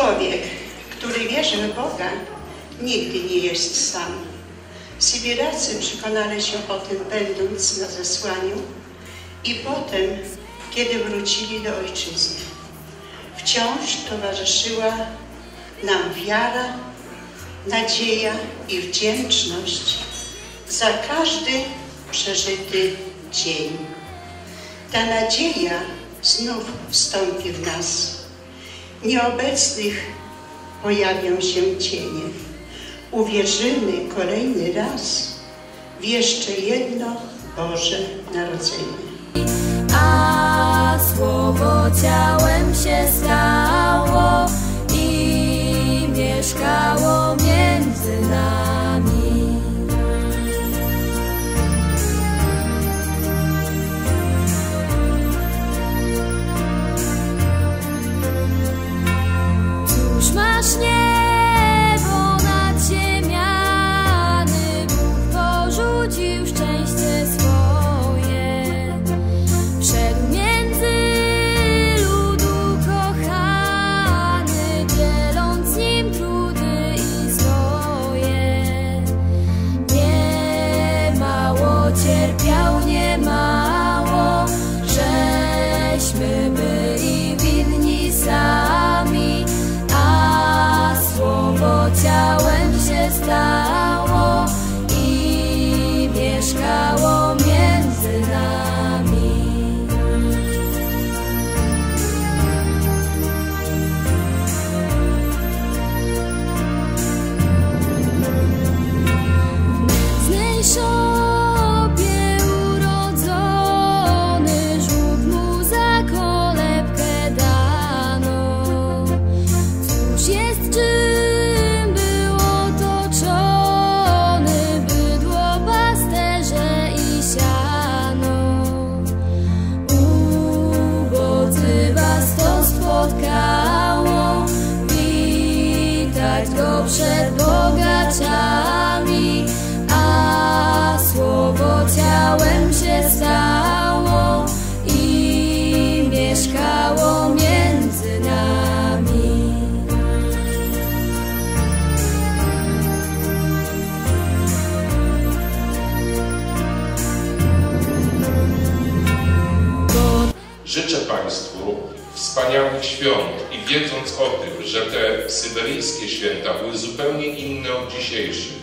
Człowiek, który wierzy w Boga, nigdy nie jest sam. Sybiracy przekonali się o tym będąc na zesłaniu i potem, kiedy wrócili do ojczyzny. Wciąż towarzyszyła nam wiara, nadzieja i wdzięczność za każdy przeżyty dzień. Ta nadzieja znów wstąpi w nas. Nieobecnych pojawią się cienie. Uwierzymy kolejny raz w jeszcze jedno Boże Narodzenie. A słowo ciałem się stało się przed bogaczami, a słowo ciałem się stało i mieszkało między nami. Życzę Państwu wspaniałych świąt i wiedząc o tym, że te syberyjskie święta były zupełnie inne od dzisiejszych,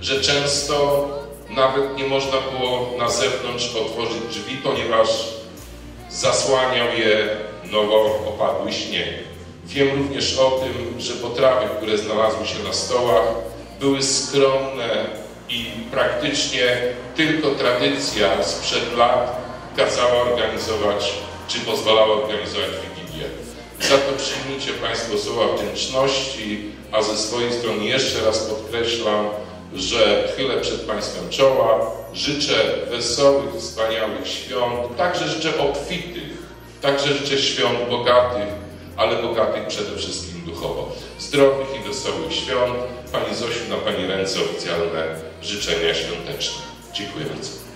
że często nawet nie można było na zewnątrz otworzyć drzwi, ponieważ zasłaniał je nowo opadły śnieg. Wiem również o tym, że potrawy, które znalazły się na stołach, były skromne i praktycznie tylko tradycja sprzed lat kazała organizować, czy pozwalała organizować Wigilię. Za to przyjmijcie Państwo słowa wdzięczności, a ze swojej strony jeszcze raz podkreślam, że chylę przed Państwem czoła, życzę wesołych, wspaniałych świąt, także życzę obfitych, także życzę świąt bogatych, ale bogatych przede wszystkim duchowo. Zdrowych i wesołych świąt. Pani Zosiu, na Pani ręce oficjalne życzenia świąteczne. Dziękuję bardzo.